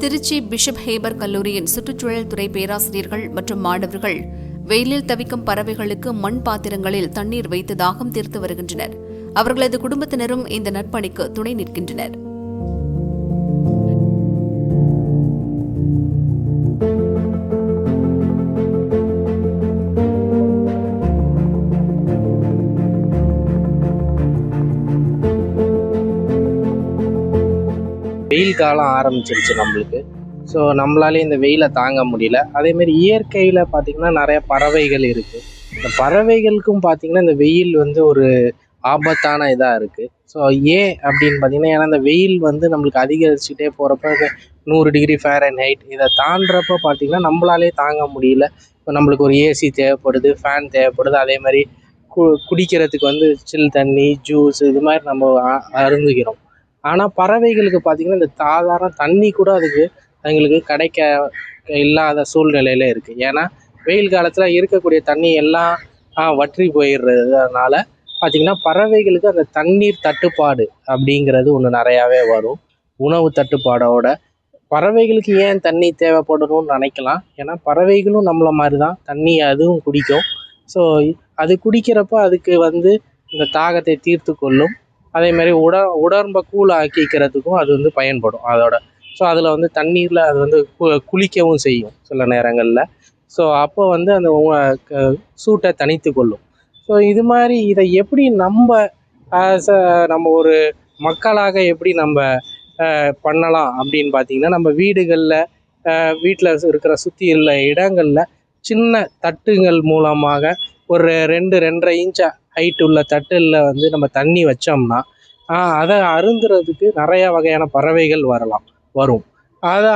Trichy bishop Haber கல்லூரியின் சுற்றுச்சூழல் துறை பேராசிரியர்கள் மற்றும் மாணவர்கள் வெயிலில் தவிக்கும் பறவைகளுக்கு மண் பாத்திரங்களில் தண்ணீர் வைத்து தாகம் தீர்த்து வருகின்றனர். அவர்களது குடும்பத்தினரும் இந்த நற்பணிக்கு துணை நிற்கின்றனர். வெயில் காலம் ஆரம்பிச்சிருச்சு நம்மளுக்கு. ஸோ நம்மளாலே இந்த வெயிலை தாங்க முடியல. அதேமாரி இயற்கையில் பார்த்திங்கன்னா நிறைய பறவைகள் இருக்குது இந்த பறவைகளுக்கும் பார்த்திங்கன்னா இந்த வெயில் வந்து ஒரு ஆபத்தான இதாக இருக்குது ஸோ ஏன் அப்படின்னு பார்த்தீங்கன்னா ஏன்னா இந்த வெயில் வந்து நம்மளுக்கு அதிகரிச்சுட்டே போகிறப்ப நூறு டிகிரி ஃபேரன் ஹைட் இதை தாண்டுறப்ப பார்த்திங்கன்னா நம்மளாலே தாங்க முடியல. இப்போ நம்மளுக்கு ஒரு ஏசி தேவைப்படுது ஃபேன் தேவைப்படுது. அதே மாதிரி கு குடிக்கிறதுக்கு வந்து சில் தண்ணி ஜூஸ் இது மாதிரி நம்ம அ- அருந்துகிறோம். ஆனால் பறவைகளுக்கு பார்த்திங்கன்னா இந்த சாதாரண தண்ணி கூட அதுக்கு அதுங்களுக்கு கிடைக்க இல்லாத சூழ்நிலையில் இருக்குது ஏன்னா வெயில் காலத்தில் இருக்கக்கூடிய தண்ணி எல்லாம் வற்றி போயிடுறதுனால பார்த்திங்கன்னா பறவைகளுக்கு அந்த தண்ணீர் தட்டுப்பாடு அப்படிங்கிறது ஒன்று நிறையாவே வரும். உணவு தட்டுப்பாடோட. பறவைகளுக்கு ஏன் தண்ணி தேவைப்படணும்னு நினைக்கலாம். ஏன்னா பறவைகளும் நம்மள மாதிரி தான் தண்ணி அதுவும் குடிக்கும். ஸோ அது குடிக்கிறப்ப அதுக்கு வந்து இந்த தாகத்தை தீர்த்து கொள்ளும். அதே மாதிரி உட உடம்பை கூல் ஆக்கிக்கிறதுக்கும் அது வந்து பயன்படும் அதோட. ஸோ அதில் வந்து தண்ணீரில் அது வந்து கு- குளிக்கவும் செய்யும் சில நேரங்களில். ஸோ அப்போ வந்து அந்த க- சூட்டை தணித்து கொள்ளும். ஸோ இது மாதிரி இதை எப்படி நம்ம as நம்ம ஒரு மக்களாக எப்படி நம்ம பண்ணலாம் அப்படின்னு பார்த்தீங்கன்னா நம்ம வீடுகளில் வீட்டில் இருக்கிற சுற்றி உள்ள இடங்களில் சின்ன தட்டுங்கள் மூலமாக ஒரு ரெண்டு ரெண்டரை இன்ச் ஹைட் உள்ள தட்டில் வந்து நம்ம தண்ணி வச்சோம்னா அதை அருந்துறதுக்கு நிறைய வகையான பறவைகள் வரலாம் வரும். அதை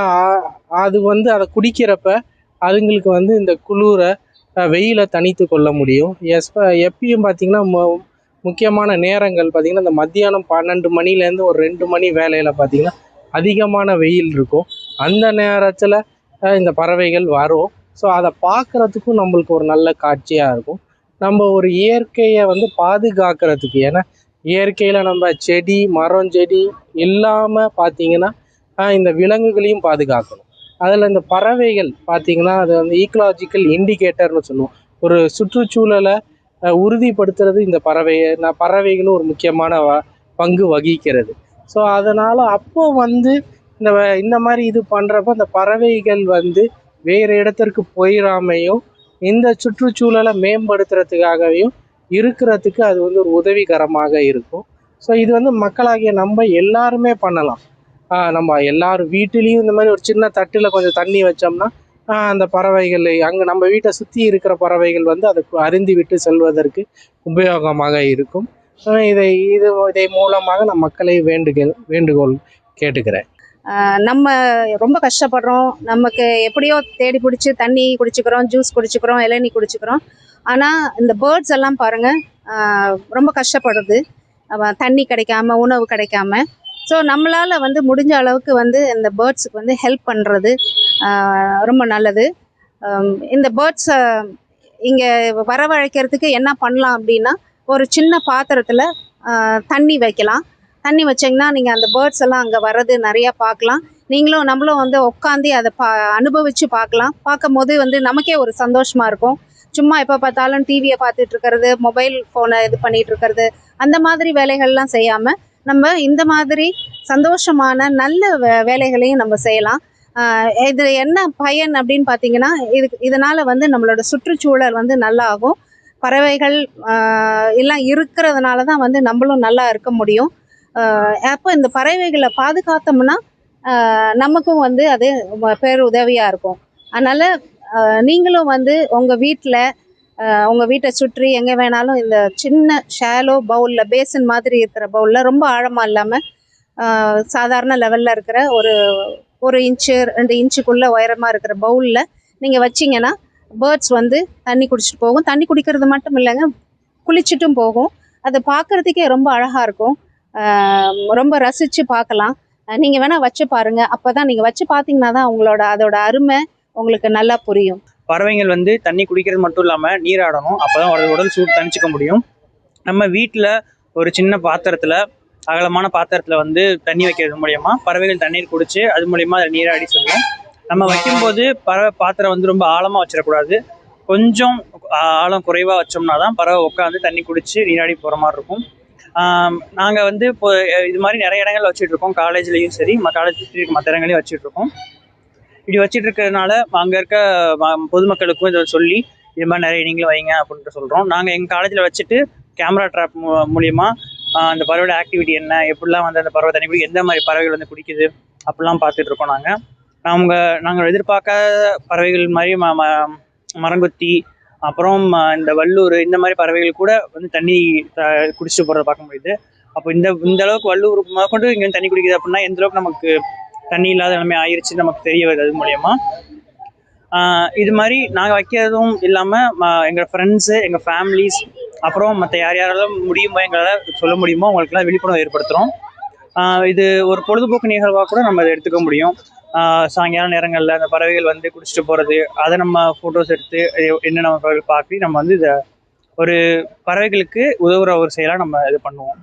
அது வந்து அதை குடிக்கிறப்ப அதுங்களுக்கு வந்து இந்த குளிரை வெயிலை தனித்து கொள்ள முடியும். எஸ்ப எப்பயும் பார்த்திங்கன்னா மு- முக்கியமான நேரங்கள் பார்த்திங்கன்னா இந்த மத்தியானம் பன்னெண்டு மணிலேருந்து ஒரு ரெண்டு மணி வேலையில் பார்த்தீங்கன்னா அதிகமான வெயில் இருக்கும். அந்த நேரத்தில் இந்த பறவைகள் வரும். ஸோ அதை பார்க்குறதுக்கும் நம்மளுக்கு ஒரு நல்ல காட்சியாக இருக்கும். நம்ம ஒரு இயற்கையை வந்து பாதுகாக்கிறதுக்கு ஏன்னா இயற்கையில் நம்ம செடி மரம் செடி இல்லாமல் பார்த்தீங்கன்னா இந்த விலங்குகளையும் பாதுகாக்கணும். அதில் இந்த பறவைகள் பார்த்திங்கன்னா அது வந்து ஈக்கலாஜிக்கல் இண்டிகேட்டர்னு சொல்லுவோம். ஒரு சுற்றுச்சூழலை உறுதிப்படுத்துறது இந்த பறவை நான் பறவைகளும் ஒரு முக்கியமான வ- பங்கு வகிக்கிறது. ஸோ அதனால் அப்போ வந்து இந்த இந்த மாதிரி இது பண்ணுறப்ப அந்த பறவைகள் வந்து வேறு இடத்திற்கு போயிடாமையும் இந்த சுற்றுச்சூழலை மேம்படுத்துறதுக்காகவும் இருக்கிறதுக்கு அது வந்து ஒரு உதவிகரமாக இருக்கும். ஸோ இது வந்து மக்களாகிய நம்ம எல்லாருமே பண்ணலாம். நம்ம எல்லாரும் வீட்டிலையும் இந்த மாதிரி ஒரு சின்ன தட்டில் கொஞ்சம் தண்ணி வச்சோம்னா அந்த பறவைகள் அங்கே நம்ம வீட்டை சுற்றி இருக்கிற பறவைகள் வந்து அதை அருந்தி விட்டு செல்வதற்கு உபயோகமாக இருக்கும். இதை இது இதை மூலமாக நான் மக்களை வேண்டுகோள் வேண்டுகோள் கேட்டுக்கிறேன். நம்ம ரொம்ப கஷ்டப்படுறோம். நமக்கு எப்படியோ தேடி பிடிச்சி தண்ணி குடிச்சுக்கிறோம் ஜூஸ் குடிச்சுக்கிறோம் இளநீ குடிச்சுக்கிறோம். ஆனால் இந்த பேர்ட்ஸ் எல்லாம் பாருங்கள் ரொம்ப கஷ்டப்படுது. தண்ணி கிடைக்காம உணவு கிடைக்காம. ஸோ நம்மளால் வந்து முடிஞ்ச அளவுக்கு வந்து இந்த பேர்ட்ஸுக்கு வந்து ஹெல்ப் பண்ணுறது ரொம்ப நல்லது. இந்த பேர்ட்ஸை இங்கே வரவழைக்கிறதுக்கு என்ன பண்ணலாம் அப்படின்னா ஒரு சின்ன பாத்திரத்தில் தண்ணி வைக்கலாம். தண்ணி வச்சிங்கன்னா நீங்கள் அந்த பேர்ட்ஸ் எல்லாம் அங்கே வர்றது நிறையா பார்க்கலாம். நீங்களும் நம்மளும் வந்து உட்காந்து அதை பா அனுபவித்து பார்க்கலாம். பார்க்கும் போது வந்து நமக்கே ஒரு சந்தோஷமாக இருக்கும். சும்மா எப்போ பார்த்தாலும் டிவியை பார்த்துட்டு இருக்கிறது மொபைல் ஃபோனை இது பண்ணிட்டு இருக்கிறது அந்த மாதிரி வேலைகள்லாம் செய்யாமல் நம்ம இந்த மாதிரி சந்தோஷமான நல்ல வே வேலைகளையும் நம்ம செய்யலாம். இது என்ன பயன் அப்படின்னு பார்த்தீங்கன்னா இது இதனால் வந்து நம்மளோட சுற்றுச்சூழல் வந்து நல்லா ஆகும் பறவைகள் எல்லாம் இருக்கிறதுனால தான் வந்து நம்மளும் நல்லா இருக்க முடியும். அப்போ இந்த பறவைகளை பாதுகாத்தோம்னா நமக்கும் வந்து அது பேர் உதவியாக இருக்கும். அதனால் நீங்களும் வந்து உங்கள் வீட்டில் உங்கள் வீட்டை சுற்றி எங்கே வேணாலும் இந்த சின்ன ஷேலோ பவுலில் பேசன் மாதிரி இருக்கிற பவுலில் ரொம்ப ஆழமாக இல்லாமல் சாதாரண லெவலில் இருக்கிற ஒரு ஒரு இன்ச்சு ரெண்டு இன்ச்சுக்குள்ளே உயரமாக இருக்கிற பவுலில் நீங்கள் வச்சிங்கன்னா பேர்ட்ஸ் வந்து தண்ணி குடிச்சிட்டு போகும். தண்ணி குடிக்கிறது மட்டும் இல்லைங்க குளிச்சுட்டும் போகும். அதை பார்க்குறதுக்கே ரொம்ப அழகாக இருக்கும். ரொம்ப ரசித்து பார்க்கலாம். நீங்கள் வேணால் வச்சு பாருங்கள் அப்போ தான் நீங்கள் வச்சு பார்த்தீங்கன்னா தான் உங்களோட அதோட அருமை உங்களுக்கு நல்லா புரியும். பறவைகள் வந்து தண்ணி குடிக்கிறது மட்டும் இல்லாமல் நீராடணும். அப்போ தான் உடல் சூடு தணிச்சிக்க முடியும். நம்ம வீட்டில் ஒரு சின்ன பாத்திரத்தில் அகலமான பாத்திரத்தில் வந்து தண்ணி வைக்கிறது மூலயமா பறவைகள் தண்ணீர் குடிச்சு அது மூலயமா அதை நீராடி சொல்லுவோம் நம்ம வைக்கும்போது பறவை பாத்திரம் வந்து ரொம்ப ஆழமாக வச்சிடக்கூடாது. கொஞ்சம் ஆழம் குறைவாக வச்சோம்னா தான் பறவை உட்காந்து தண்ணி குடிச்சு நீராடி போகிற மாதிரி இருக்கும். நாங்கள் வந்து இப்போ இது மாதிரி நிறைய இடங்கள் வச்சுட்ருக்கோம் காலேஜ்லேயும் சரி காலேஜ் சுற்றி மற்ற இடங்களையும் வச்சுட்டு இருக்கோம் இப்படி வச்சுட்டு இருக்கிறதுனால அங்கே இருக்க ம- பொதுமக்களுக்கும் இதை சொல்லி இது மாதிரி நிறைய நீங்களும் வைங்க அப்படின்ட்டு சொல்கிறோம் நாங்கள் எங்கள் காலேஜில் வச்சுட்டு கேமரா ட்ராப் மூலியமா அந்த பறவையோட ஆக்டிவிட்டி என்ன எப்படிலாம் வந்து அந்த பறவை தண்ணி குடி எந்த மாதிரி பறவைகள் வந்து குடிக்குது அப்படிலாம் பார்த்துட்டு இருக்கோம் நாங்கள் நாங்க நாங்கள் எதிர்பார்க்காத பறவைகள் மாதிரி ம ம- மரங்கொத்தி அப்புறம் இந்த வல்லூர் இந்த மாதிரி பறவைகள் கூட வந்து தண்ணி குடிச்சிட்டு போகிறத பார்க்க முடியுது. அப்போ இந்த இந்த அளவுக்கு வல்லூர் முதற்கொண்டு இங்கே தண்ணி குடிக்குது அப்படின்னா எந்த அளவுக்கு நமக்கு தண்ணி இல்லாத நிலைமை ஆயிருச்சு நமக்கு தெரிய வருது அது மூலயமா. ஆஹ் இது மாதிரி நாங்கள் வைக்கிறதும் இல்லாமல் எங்கள் ஃப்ரெண்ட்ஸு எங்கள் ஃபேமிலிஸ் அப்புறம் மற்ற யார் யாராலும் முடியுமோ எங்களால் சொல்ல முடியுமோ அவங்களுக்குலாம் விழிப்புணர்வு ஏற்படுத்துகிறோம் இது ஒரு பொழுதுபோக்கு நிகழ்வாக கூட நம்ம அதை எடுத்துக்க முடியும். சாயங்கால நேரங்களில் அந்த பறவைகள் வந்து குடிச்சிட்டு போகிறது அதை நம்ம ஃபோட்டோஸ் எடுத்து என்ன என்னென்ன பறவைகள் பார்த்து நம்ம வந்து இதை ஒரு பறவைகளுக்கு உதவுற ஒரு செயலாக நம்ம இது பண்ணுவோம்.